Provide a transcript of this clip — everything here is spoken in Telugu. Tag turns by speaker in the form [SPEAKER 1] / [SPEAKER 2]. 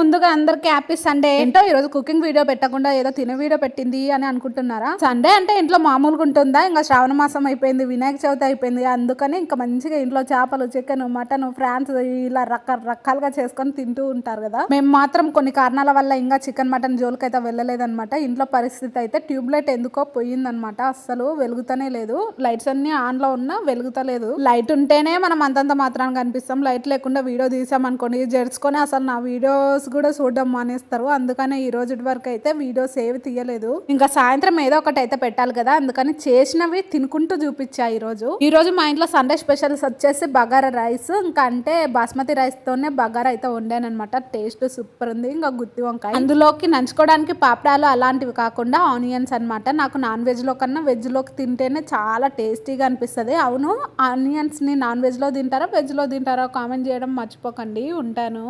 [SPEAKER 1] ముందుగా అందరికి హ్యాపీ సండే ఏంటో? ఈ రోజు కుకింగ్ వీడియో పెట్టకుండా ఏదో తినే వీడియో పెట్టింది అని అనుకుంటున్నారా? సండే అంటే ఇంట్లో మామూలుగా ఉంటుందా? ఇంకా శ్రావణ మాసం అయిపోయింది వినాయక చవితి అయిపోయింది. అందుకని ఇంకా మంచిగా ఇంట్లో చేపలు చికెన్ మటన్ ఫ్రాన్స్ ఇలా రకరకాలుగా చేసుకొని తింటూ ఉంటారు కదా. మేము మాత్రం కొన్ని కారణాల వల్ల ఇంకా చికెన్ మటన్ జోలికి అయితే వెళ్ళలేదన్నమాట. ఇంట్లో పరిస్థితి అయితే ట్యూబ్ లైట్ ఎందుకో పోయిందనమాట అస్సలు వెలుగుతూనే లేదు. లైట్స్ అన్ని ఆన్లో ఉన్నా వెలుగుతలేదు. లైట్ ఉంటేనే మనం అంతంత మాత్రాన్ని కనిపిస్తాం. లైట్ లేకుండా వీడియో తీసాం అనుకోండి జరుచుకొని అసలు నా వీడియోస్ కూడా చూడడం మానేస్తారు. అందుకనే ఈ రోజు వరకు అయితే వీడియోస్ ఏవి తీయలేదు. ఇంకా సాయంత్రం ఏదో ఒకటి అయితే పెట్టాలి కదా. అందుకని చేసినవి తినుకుంటూ చూపించా ఈ రోజు. ఈ రోజు మా ఇంట్లో సండే స్పెషల్స్ వచ్చేసి బగారా రైస్. ఇంకా అంటే బాస్మతి రైస్ తోనే బగారా అయితే వండానమాట టేస్ట్ సూపర్ ఉంది. ఇంకా గుత్తి వంకాయ. అందులోకి నంచుకోవడానికి పాపడాలు అలాంటివి కాకుండా ఆనియన్స్ అన్నమాట. నాకు నాన్ వెజ్లో కన్నా వెజ్లోకి తింటేనే చాలా టేస్టీగా అనిపిస్తుంది. అవును ఆనియన్స్ని నాన్ వెజ్లో తింటారా వెజ్లో తింటారా? కామెంట్ చేయడం మర్చిపోకండి. ఉంటాను.